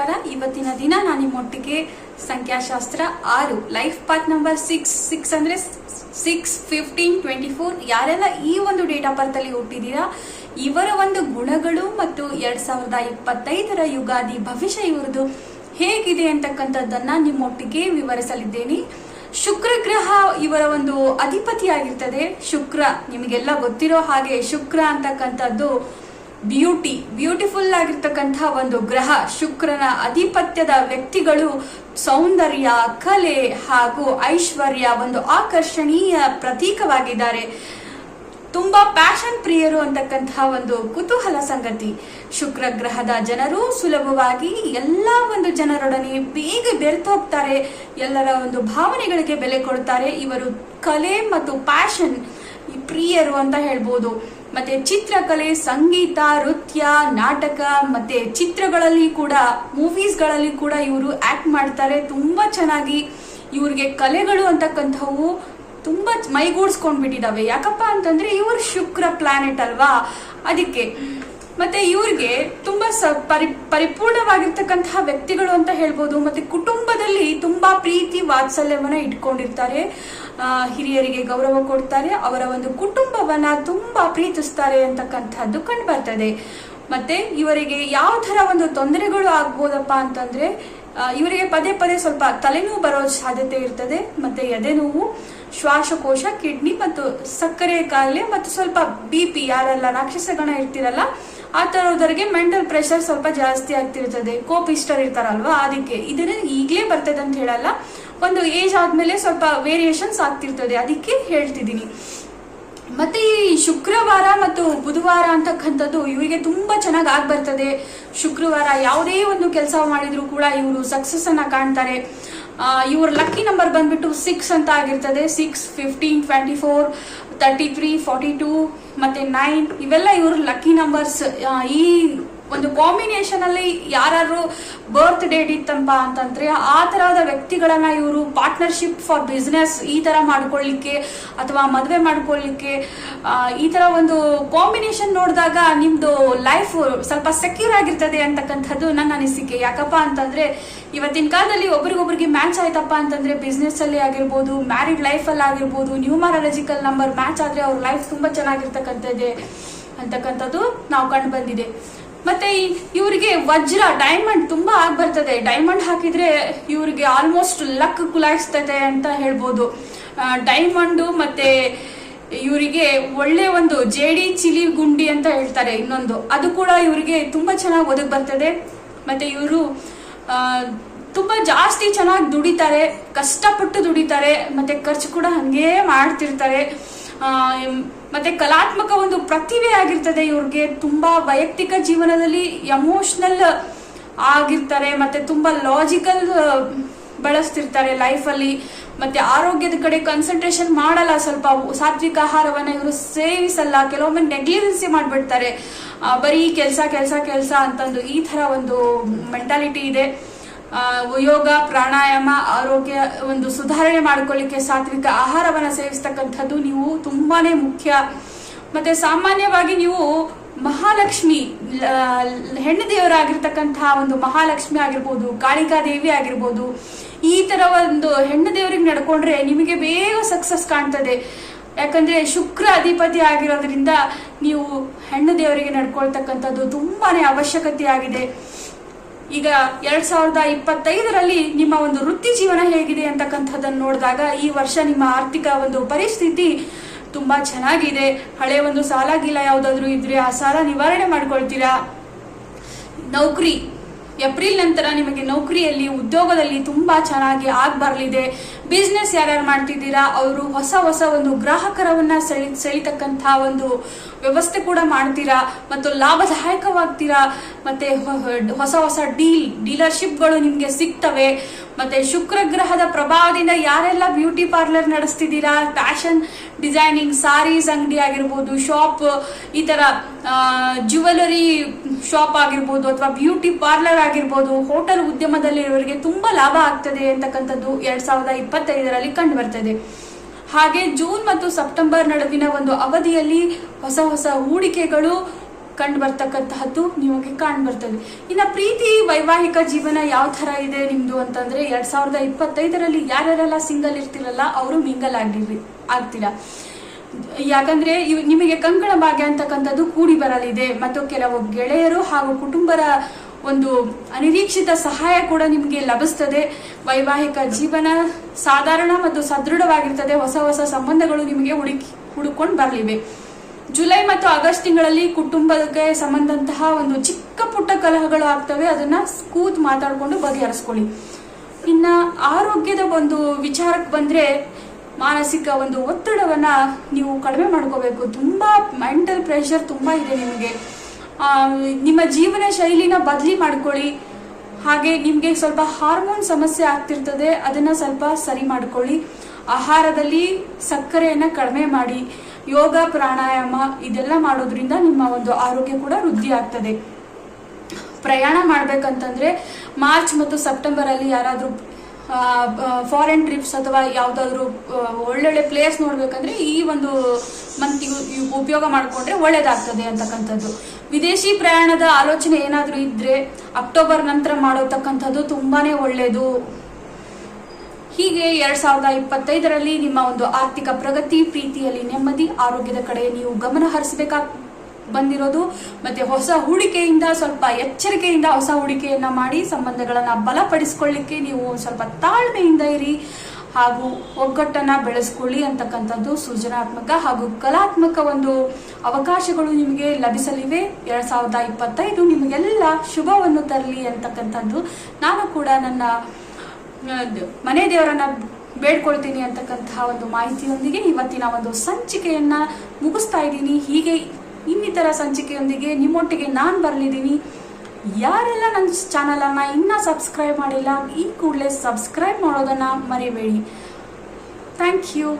ನಮಸ್ಕಾರ. ಇವತ್ತಿನ ದಿನ ನಾನು ನಿಮ್ಮೊಟ್ಟಿಗೆ ಸಂಖ್ಯಾಶಾಸ್ತ್ರ ಆರು life path number six six ಅಂದ್ರೆ ಸಿಕ್ಸ್ ಫಿಫ್ಟೀನ್ ಟ್ವೆಂಟಿ ಫೋರ್ ಯಾರೆಲ್ಲ ಈ ಒಂದು ಡೇಟ್ ಆಫ್ ಬರ್ತ್ ಅಲ್ಲಿ ಹುಟ್ಟಿದೀರಾ ಇವರ ಒಂದು ಗುಣಗಳು ಮತ್ತು ಎರಡ್ ಸಾವಿರದ ಇಪ್ಪತ್ತೈದರ ಯುಗಾದಿ ಭವಿಷ್ಯ ಇವರದು ಹೇಗಿದೆ ಅಂತಕ್ಕಂಥದ್ದನ್ನ ನಿಮ್ಮೊಟ್ಟಿಗೆ ವಿವರಿಸಲಿದ್ದೇನೆ. ಶುಕ್ರ ಗ್ರಹ ಇವರ ಒಂದು ಅಧಿಪತಿಯಾಗಿರ್ತದೆ. ಶುಕ್ರ, ನಿಮಗೆಲ್ಲ ಗೊತ್ತಿರೋ ಹಾಗೆ ಶುಕ್ರ ಅಂತಕ್ಕಂಥದ್ದು ಬ್ಯೂಟಿ, ಬ್ಯೂಟಿಫುಲ್ ಆಗಿರ್ತಕ್ಕಂತಹ ಒಂದು ಗ್ರಹ ಶುಕ್ರನ ಅಧಿಪತ್ಯದ ವ್ಯಕ್ತಿಗಳು ಸೌಂದರ್ಯ, ಕಲೆ ಹಾಗೂ ಐಶ್ವರ್ಯ ಒಂದು ಆಕರ್ಷಣೀಯ ಪ್ರತೀಕವಾಗಿದ್ದಾರೆ. ತುಂಬಾ ಪ್ಯಾಷನ್ ಪ್ರಿಯರು ಅಂತಕ್ಕಂತಹ ಒಂದು ಕುತೂಹಲ ಸಂಗತಿ. ಶುಕ್ರ ಗ್ರಹದ ಜನರು ಸುಲಭವಾಗಿ ಎಲ್ಲ ಒಂದು ಜನರೊಡನೆ ಬೇಗ ಬೆರೆತು ಹೋಗ್ತಾರೆ ಎಲ್ಲರ ಒಂದು ಭಾವನೆಗಳಿಗೆ ಬೆಲೆ ಕೊಡ್ತಾರೆ. ಇವರು ಕಲೆ ಮತ್ತು ಪ್ಯಾಷನ್ ಪ್ರಿಯರು ಅಂತ ಹೇಳ್ಬೋದು. ಮತ್ತೆ ಚಿತ್ರಕಲೆ, ಸಂಗೀತ, ನೃತ್ಯ, ನಾಟಕ, ಮತ್ತೆ ಚಿತ್ರಗಳಲ್ಲಿ ಕೂಡ ಮೂವೀಸ್ಗಳಲ್ಲಿ ಕೂಡ ಇವರು ಆಕ್ಟ್ ಮಾಡ್ತಾರೆ. ತುಂಬಾ ಚೆನ್ನಾಗಿ ಇವ್ರಿಗೆ ಕಲೆಗಳು ಅಂತಕ್ಕಂಥವು ತುಂಬಾ ಮೈಗೂಡ್ಸ್ಕೊಂಡ್ಬಿಟ್ಟಿದಾವೆ. ಯಾಕಪ್ಪ ಅಂತಂದ್ರೆ ಇವರು ಶುಕ್ರ ಪ್ಲಾನೆಟ್ ಅಲ್ವಾ? ಅದಕ್ಕೆ ಮತ್ತೆ ಇವ್ರಿಗೆ ತುಂಬಾ ಪರಿ, ಪರಿಪೂರ್ಣವಾಗಿರ್ತಕ್ಕಂತಹ ವ್ಯಕ್ತಿಗಳು ಅಂತ ಹೇಳ್ಬೋದು, ಮತ್ತೆ ಕುಟುಂಬದಲ್ಲಿ ತುಂಬಾ ಪ್ರೀತಿ ವಾತ್ಸಲ್ಯವನ್ನ ಇಟ್ಕೊಂಡಿರ್ತಾರೆ. ಹಿರಿಯರಿಗೆ ಗೌರವ ಕೊಡ್ತಾರೆ, ಅವರ ಒಂದು ಕುಟುಂಬವನ್ನ ತುಂಬಾ ಪ್ರೀತಿಸ್ತಾರೆ ಅಂತಕ್ಕಂಥದ್ದು ಕಂಡು ಬರ್ತದೆ. ಮತ್ತೆ ಇವರಿಗೆ ಯಾವ ತರ ಒಂದು ತೊಂದರೆಗಳು ಆಗ್ಬೋದಪ್ಪ ಅಂತಂದ್ರೆ ಇವರಿಗೆ ಪದೇ ಪದೇ ಸ್ವಲ್ಪ ತಲೆನೋವು ಬರೋ ಸಾಧ್ಯತೆ ಇರ್ತದೆ, ಮತ್ತೆ ಎದೆ ನೋವು, ಶ್ವಾಸಕೋಶ, ಕಿಡ್ನಿ ಮತ್ತು ಸಕ್ಕರೆ ಕಾಯಿಲೆ ಮತ್ತು ಸ್ವಲ್ಪ ಬಿ ಪಿ ಯಾರೆಲ್ಲ ರಾಕ್ಷಸಗಣ ಇರ್ತಿರಲ್ಲ, ಆ ತರದವರಿಗೆ ಮೆಂಟಲ್ ಪ್ರೆಷರ್ ಸ್ವಲ್ಪ ಜಾಸ್ತಿ ಆಗ್ತಿರ್ತದೆ. ಇಷ್ಟರ್ ಇರ್ತಾರಲ್ವಾ, ಅದಕ್ಕೆ. ಇದನ್ನ ಈಗಲೇ ಬರ್ತದೆ ಅಂತ ಹೇಳಲ್ಲ. ಒಂದು ಏಜ್ ಆದ್ಮೇಲೆ ಸ್ವಲ್ಪ ವೇರಿಯೇಷನ್ಸ್ ಆಗ್ತಿರ್ತದೆ. ಅದಕ್ಕೆ ಹೇಳ್ತಿದ್ದೀನಿ. ಮತ್ತೆ ಈ ಶುಕ್ರವಾರ ಮತ್ತು ಬುಧವಾರ ಅಂತಕ್ಕಂಥದ್ದು ಇವರಿಗೆ ತುಂಬಾ ಚೆನ್ನಾಗಿ ಆಗ್ ಬರ್ತದೆ. ಶುಕ್ರವಾರ ಯಾವುದೇ ಒಂದು ಕೆಲಸ ಮಾಡಿದ್ರು ಕೂಡ ಇವರು ಸಕ್ಸಸ್ ಅನ್ನ ಕಾಣ್ತಾರೆ. ಇವರ ಲಕ್ಕಿ ನಂಬರ್ ಬಂದ್ಬಿಟ್ಟು ಸಿಕ್ಸ್ ಅಂತ ಆಗಿರ್ತದೆ. Six fifteen twenty four thirty three forty two ಮತ್ತೆ ನೈನ್ ಇವೆಲ್ಲ ಇವ್ರ ಲಕ್ಕಿ ನಂಬರ್ಸ್ ಈ ಒಂದು ಕಾಂಬಿನೇಷನ್ ಅಲ್ಲಿ ಯಾರು ಬರ್ತ್ ಡೇಟ್ ಇತ್ತಂಪ ಅಂತಂದ್ರೆ ಆ ತರಹದ ವ್ಯಕ್ತಿಗಳನ್ನ ಇವರು ಪಾರ್ಟ್ನರ್ಶಿಪ್ ಫಾರ್ ಬಿಸ್ನೆಸ್ ಈ ತರ ಮಾಡ್ಕೊಳ್ಳಿಕ್ಕೆ ಅಥವಾ ಮದುವೆ ಮಾಡ್ಕೊಳ್ಳಿಕ್ಕೆ ಈ ತರ ಒಂದು ಕಾಂಬಿನೇಷನ್ ನೋಡಿದಾಗ ನಿಮ್ದು ಲೈಫ್ ಸ್ವಲ್ಪ ಸೆಕ್ಯೂರ್ ಆಗಿರ್ತದೆ ಅಂತಕ್ಕಂಥದ್ದು ನನ್ನ ಅನಿಸಿಕೆ. ಯಾಕಪ್ಪ ಅಂತಂದ್ರೆ ಇವತ್ತಿನ ಕಾಲದಲ್ಲಿ ಒಬ್ರಿಗೊಬ್ರಿಗೆ ಮ್ಯಾಚ್ ಆಯ್ತಪ್ಪ ಅಂತಂದ್ರೆ ಬಿಸ್ನೆಸ್ ಅಲ್ಲಿ ಆಗಿರ್ಬೋದು ಮ್ಯಾರಿಡ್ ಲೈಫ್ ಅಲ್ಲಿ ಆಗಿರ್ಬೋದು ನ್ಯೂಮರಾಲಜಿಕಲ್ ನಂಬರ್ ಮ್ಯಾಚ್ ಆದ್ರೆ ಅವ್ರ ಲೈಫ್ ತುಂಬಾ ಚೆನ್ನಾಗಿರ್ತಕ್ಕಂಥದ್ದೇ ಅಂತಕ್ಕಂಥದ್ದು ನಾವು ಕಂಡು ಬಂದಿದೆ. ಮತ್ತೆ ಇವರಿಗೆ ವಜ್ರ ಡೈಮಂಡ್ ತುಂಬಾ ಆಗ್ ಬರ್ತದೆ ಡೈಮಂಡ್ ಹಾಕಿದ್ರೆ ಇವರಿಗೆ ಆಲ್ಮೋಸ್ಟ್ ಲಕ್ ಕುಲಾಯಿಸ್ತದೆ ಅಂತ ಹೇಳ್ಬೋದು. ಡೈಮಂಡು ಮತ್ತೆ ಇವರಿಗೆ ಒಳ್ಳೆ ಒಂದು ಜೇಡಿ ಚಿಲಿ ಗುಂಡಿ ಅಂತ ಹೇಳ್ತಾರೆ ಇನ್ನೊಂದು. ಅದು ಕೂಡ ಇವರಿಗೆ ತುಂಬಾ ಚೆನ್ನಾಗಿ ಒದಗಿ ಬರ್ತದೆ. ಮತ್ತೆ ಇವರು ತುಂಬಾ ಜಾಸ್ತಿ ಚೆನ್ನಾಗಿ ದುಡಿತಾರೆ. ಕಷ್ಟಪಟ್ಟು ದುಡಿತಾರೆ. ಮತ್ತೆ ಖರ್ಚು ಕೂಡ ಹಂಗೇ ಮಾಡ್ತಿರ್ತಾರೆ. ಮತ್ತೆ ಕಲಾತ್ಮಕ ಒಂದು ಪ್ರತಿಭೆ ಆಗಿರ್ತದೆ ಇವ್ರಿಗೆ. ತುಂಬಾ ವೈಯಕ್ತಿಕ ಜೀವನದಲ್ಲಿ ಎಮೋಷನಲ್ ಆಗಿರ್ತಾರೆ, ಮತ್ತೆ ತುಂಬಾ ಲಾಜಿಕಲ್ ಬಳಸ್ತಿರ್ತಾರೆ ಲೈಫಲ್ಲಿ ಮತ್ತೆ ಆರೋಗ್ಯದ ಕಡೆ ಕಾನ್ಸಂಟ್ರೇಷನ್ ಮಾಡಲ್ಲ, ಸ್ವಲ್ಪ ಸಾತ್ವಿಕ ಆಹಾರವನ್ನ ಇವರು ಸೇವಿಸಲ್ಲ, ಕೆಲವೊಮ್ಮೆ ನೆಗ್ಲಿಜೆನ್ಸಿ ಮಾಡ್ಬಿಡ್ತಾರೆ. ಬರೀ ಕೆಲಸ ಕೆಲಸ ಕೆಲಸ ಅಂತಂದು ಈ ತರ ಒಂದು ಮೆಂಟಾಲಿಟಿ ಇದೆ. ಯೋಗ, ಪ್ರಾಣಾಯಾಮ, ಆರೋಗ್ಯ ಒಂದು ಸುಧಾರಣೆ ಮಾಡ್ಕೊಳ್ಳಿಕ್ಕೆ ಸಾತ್ವಿಕ ಆಹಾರವನ್ನ ಸೇವಿಸ್ತಕ್ಕಂಥದ್ದು ನೀವು ತುಂಬಾನೇ ಮುಖ್ಯ. ಮತ್ತೆ ಸಾಮಾನ್ಯವಾಗಿ ನೀವು ಮಹಾಲಕ್ಷ್ಮಿ ಹೆಣ್ಣು ದೇವರಾಗಿರ್ತಕ್ಕಂತಹ ಒಂದು ಮಹಾಲಕ್ಷ್ಮಿ ಆಗಿರ್ಬೋದು, ಕಾಳಿಕಾ ದೇವಿ ಆಗಿರ್ಬೋದು, ಈ ತರ ಒಂದು ಹೆಣ್ಣು ದೇವರಿಗೆ ನಡ್ಕೊಂಡ್ರೆ ನಿಮಗೆ ಬೇಗ ಸಕ್ಸಸ್ ಕಾಣ್ತದೆ. ಯಾಕಂದ್ರೆ ಶುಕ್ರ ಅಧಿಪತಿ ಆಗಿರೋದ್ರಿಂದ ನೀವು ಹೆಣ್ಣು ದೇವರಿಗೆ ನಡ್ಕೊಳ್ತಕ್ಕಂಥದ್ದು ತುಂಬಾನೇ ಅವಶ್ಯಕತೆ ಆಗಿದೆ ಈಗ ಎರಡ್ ಸಾವಿರದ ಇಪ್ಪತ್ತೈದರಲ್ಲಿ ನಿಮ್ಮ ಒಂದು ವೃತ್ತಿ ಜೀವನ ಹೇಗಿದೆ ಅಂತಕ್ಕಂಥದ್ದನ್ನು ನೋಡಿದಾಗ ಈ ವರ್ಷ ನಿಮ್ಮ ಆರ್ಥಿಕ ಒಂದು ಪರಿಸ್ಥಿತಿ ತುಂಬಾ ಚೆನ್ನಾಗಿದೆ. ಹಳೆ ಒಂದು ಸಾಲ ಗೀಲ ಯಾವ್ದಾದ್ರು ಇದ್ರೆ ಆ ಸಾಲ ನಿವಾರಣೆ ಮಾಡ್ಕೊಳ್ತೀರಾ? ನೌಕರಿ. ಏಪ್ರಿಲ್ ನಂತರ ನಿಮಗೆ ನೌಕರಿಯಲ್ಲಿ ಉದ್ಯೋಗದಲ್ಲಿ ತುಂಬಾ ಚೆನ್ನಾಗಿ ಆಗ್ ಬರಲಿದೆ. ಬಿಸ್ನೆಸ್ ಯಾರ್ಯಾರು ಮಾಡ್ತಿದ್ದೀರಾ? ಅವರು ಹೊಸ ಹೊಸ ಒಂದು ಗ್ರಾಹಕರವನ್ನ ಸೆಳಿ, ಸೆಳಿತಕ್ಕಂಥ ಒಂದು ವ್ಯವಸ್ಥೆ ಕೂಡ ಮಾಡ್ತೀರಾ ಮತ್ತು ಲಾಭದಾಯಕವಾಗ್ತೀರಾ ಮತ್ತೆ ಹೊಸ ಹೊಸ ಡೀಲ್, ಡೀಲರ್ಶಿಪ್ಗಳು ನಿಮ್ಗೆ ಸಿಗ್ತವೆ. ಮತ್ತೆ ಶುಕ್ರ ಗ್ರಹದ ಪ್ರಭಾವದಿಂದ ಯಾರೆಲ್ಲ ಬ್ಯೂಟಿ ಪಾರ್ಲರ್ ನಡೆಸ್ತಿದ್ದೀರಾ? ಫ್ಯಾಷನ್, ಡಿಸೈನಿಂಗ್, ಸಾರೀಸ್, ಅಂಗಡಿ ಆಗಿರ್ಬೋದು, ಶಾಪ್, ಈ ತರ ಜ್ಯುವೆಲರಿ ಶಾಪ್ ಆಗಿರ್ಬೋದು ಅಥವಾ ಬ್ಯೂಟಿ ಪಾರ್ಲರ್ ಆಗಿರ್ಬೋದು, ಹೋಟೆಲ್ ಉದ್ಯಮದಲ್ಲಿ ಇರೋರಿಗೆ ತುಂಬಾ ಲಾಭ ಆಗ್ತದೆ ಅಂತಕ್ಕಂಥದ್ದು ಎರಡ್ ಸಾವಿರದ ಇಪ್ಪತ್ತೈದರಲ್ಲಿ ಕಂಡು ಬರ್ತದೆ. ಹಾಗೆ ಜೂನ್ ಮತ್ತು ಸೆಪ್ಟೆಂಬರ್ ನಡುವಿನ ಒಂದು ಅವಧಿಯಲ್ಲಿ ಹೊಸ ಹೊಸ ಹೂಡಿಕೆಗಳು ಕಂಡು ಬರ್ತಕ್ಕಂತಹದ್ದು ನಿಮಗೆ ಕಾಣ್ ಬರ್ತದೆ. ಇನ್ನು ಪ್ರೀತಿ ವೈವಾಹಿಕ ಜೀವನ ಯಾವ ತರ ಇದೆ ನಿಮ್ದು ಅಂತಂದ್ರೆ ಎರಡ್ ಸಾವಿರದ ಇಪ್ಪತ್ತೈದರಲ್ಲಿ ಯಾರ್ಯಾರೆಲ್ಲ ಸಿಂಗಲ್ ಇರ್ತಿರಲ್ಲ ಅವರು ಮಿಂಗಲ್ ಆಗಿರ್ರಿ ಆಗ್ತಿಲ್ಲ ಯಾಕಂದ್ರೆ ನಿಮಗೆ ಕಂಕಣ ಭಾಗ್ಯ ಅಂತಕ್ಕಂಥದ್ದು ಕೂಡಿ ಬರಲಿದೆ. ಮತ್ತು ಕೆಲವು ಗೆಳೆಯರು ಹಾಗೂ ಕುಟುಂಬರ ಒಂದು ಅನಿರೀಕ್ಷಿತ ಸಹಾಯ ಕೂಡ ನಿಮಗೆ ಲಭಿಸ್ತದೆ. ವೈವಾಹಿಕ ಜೀವನ ಸಾಧಾರಣ ಮತ್ತು ಸದೃಢವಾಗಿರ್ತದೆ. ಹೊಸ ಹೊಸ ಸಂಬಂಧಗಳು ನಿಮಗೆ ಹುಡುಕಿ, ಹುಡುಕೊಂಡು ಬರಲಿವೆ. ಜುಲೈ ಮತ್ತು ಆಗಸ್ಟ್ ತಿಂಗಳಲ್ಲಿ ಕುಟುಂಬಕ್ಕೆ ಸಂಬಂಧಂತಹ ಒಂದು ಚಿಕ್ಕ ಪುಟ್ಟ ಕಲಹಗಳು ಆಗ್ತವೆ. ಅದನ್ನ ಕೂತ್ ಮಾತಾಡಿಕೊಂಡು ಬಗೆಹರಿಸ್ಕೊಳ್ಳಿ. ಇನ್ನ ಆರೋಗ್ಯದ ಒಂದು ವಿಚಾರಕ್ಕೆ ಬಂದ್ರೆ ಮಾನಸಿಕ ಒಂದು ಒತ್ತಡವನ್ನ ನೀವು ಕಡಿಮೆ ಮಾಡ್ಕೋಬೇಕು. ತುಂಬಾ ಮೆಂಟಲ್ ಪ್ರೆಷರ್ ತುಂಬಾ ಇದೆ ನಿಮಗೆ. ನಿಮ್ಮ ಜೀವನ ಶೈಲಿನ ಬದಲಿ ಮಾಡ್ಕೊಳ್ಳಿ. ಹಾಗೆ ನಿಮಗೆ ಸ್ವಲ್ಪ ಹಾರ್ಮೋನ್ ಸಮಸ್ಯೆ ಆಗ್ತಿರ್ತದೆ, ಅದನ್ನ ಸ್ವಲ್ಪ ಸರಿ ಮಾಡ್ಕೊಳ್ಳಿ. ಆಹಾರದಲ್ಲಿ ಸಕ್ಕರೆಯನ್ನ ಕಡಿಮೆ ಮಾಡಿ. ಯೋಗ, ಪ್ರಾಣಾಯಾಮ ಇದೆಲ್ಲ ಮಾಡೋದ್ರಿಂದ ನಿಮ್ಮ ಒಂದು ಆರೋಗ್ಯ ಕೂಡ ವೃದ್ಧಿ ಆಗ್ತದೆ. ಪ್ರಯಾಣ ಮಾಡ್ಬೇಕಂತಂದ್ರೆ ಮಾರ್ಚ್ ಮತ್ತು ಸೆಪ್ಟೆಂಬರ್ ಅಲ್ಲಿ ಯಾರಾದ್ರೂ ಫಾರಿನ್ ಟ್ರಿಪ್ಸ್ ಅಥವಾ ಯಾವ್ದಾದ್ರು ಒಳ್ಳೊಳ್ಳೆ ಪ್ಲೇಸ್ ನೋಡ್ಬೇಕಂದ್ರೆ ಈ ಒಂದು ಮಂತ್ ಉಪಯೋಗ ಮಾಡಿಕೊಂಡ್ರೆ ಒಳ್ಳೇದಾಗ್ತದೆ ಅಂತಕ್ಕಂಥದ್ದು. ವಿದೇಶಿ ಪ್ರಯಾಣದ ಆಲೋಚನೆ ಏನಾದರೂ ಇದ್ರೆ ಅಕ್ಟೋಬರ್ ನಂತರ ಮಾಡೋತಕ್ಕಂಥದ್ದು ತುಂಬಾನೇ ಒಳ್ಳೇದು. ಹೀಗೆ ಎರಡ್ ಸಾವಿರದ ಇಪ್ಪತ್ತೈದರಲ್ಲಿ ನಿಮ್ಮ ಒಂದು ಆರ್ಥಿಕ ಪ್ರಗತಿ, ಪ್ರೀತಿಯಲ್ಲಿ ನೆಮ್ಮದಿ, ಆರೋಗ್ಯದ ಕಡೆ ನೀವು ಗಮನ ಹರಿಸಬೇಕಾಗ್ ಬಂದಿರೋದು. ಮತ್ತೆ ಹೊಸ ಹೂಡಿಕೆಯಿಂದ ಸ್ವಲ್ಪ ಎಚ್ಚರಿಕೆಯಿಂದ ಹೊಸ ಹೂಡಿಕೆಯನ್ನ ಮಾಡಿ ಸಂಬಂಧಗಳನ್ನ ಬಲಪಡಿಸ್ಕೊಳ್ಳಿಕ್ಕೆ ನೀವು ಸ್ವಲ್ಪ ತಾಳ್ಮೆಯಿಂದ ಇರಿ. ಹಾಗೂ ಒಗ್ಗಟ್ಟನ್ನ ಬೆಳೆಸ್ಕೊಳ್ಳಿ ಅಂತಕ್ಕಂಥದ್ದು ಸೃಜನಾತ್ಮಕ ಹಾಗೂ ಕಲಾತ್ಮಕ ಒಂದು ಅವಕಾಶಗಳು ನಿಮಗೆ ಲಭಿಸಲಿವೆ. ಎರಡ್ ಸಾವಿರದ ಇಪ್ಪತ್ತೈದು ನಿಮಗೆಲ್ಲ ಶುಭವನ್ನು ತರಲಿ ಅಂತಕ್ಕಂಥದ್ದು. ನಾನು ಕೂಡ ನನ್ನ ಮನೆ ದೇವರನ್ನ ಬೇಡ್ಕೊಳ್ತೀನಿ ಅಂತಕ್ಕಂತಹ ಒಂದು ಮಾಹಿತಿಯೊಂದಿಗೆ ಇವತ್ತಿನ ಒಂದು ಸಂಚಿಕೆಯನ್ನ ಮುಗಿಸ್ತಾ ಇದ್ದೀನಿ. ಹೀಗೆ ಇನ್ನಿತರ ಸಂಚಿಕೆಯೊಂದಿಗೆ ನಿಮ್ಮೊಟ್ಟಿಗೆ ನಾನು ಬರಲಿದ್ದೀನಿ. ಯಾರೆಲ್ಲ ನನ್ನ ಚಾನಲನ್ನು ಇನ್ನೂ ಸಬ್ಸ್ಕ್ರೈಬ್ ಮಾಡಿಲ್ಲ, ಈ ಕೂಡಲೇ ಸಬ್ಸ್ಕ್ರೈಬ್ ಮಾಡೋದನ್ನ ಮರಿಬೇಡಿ. Thank you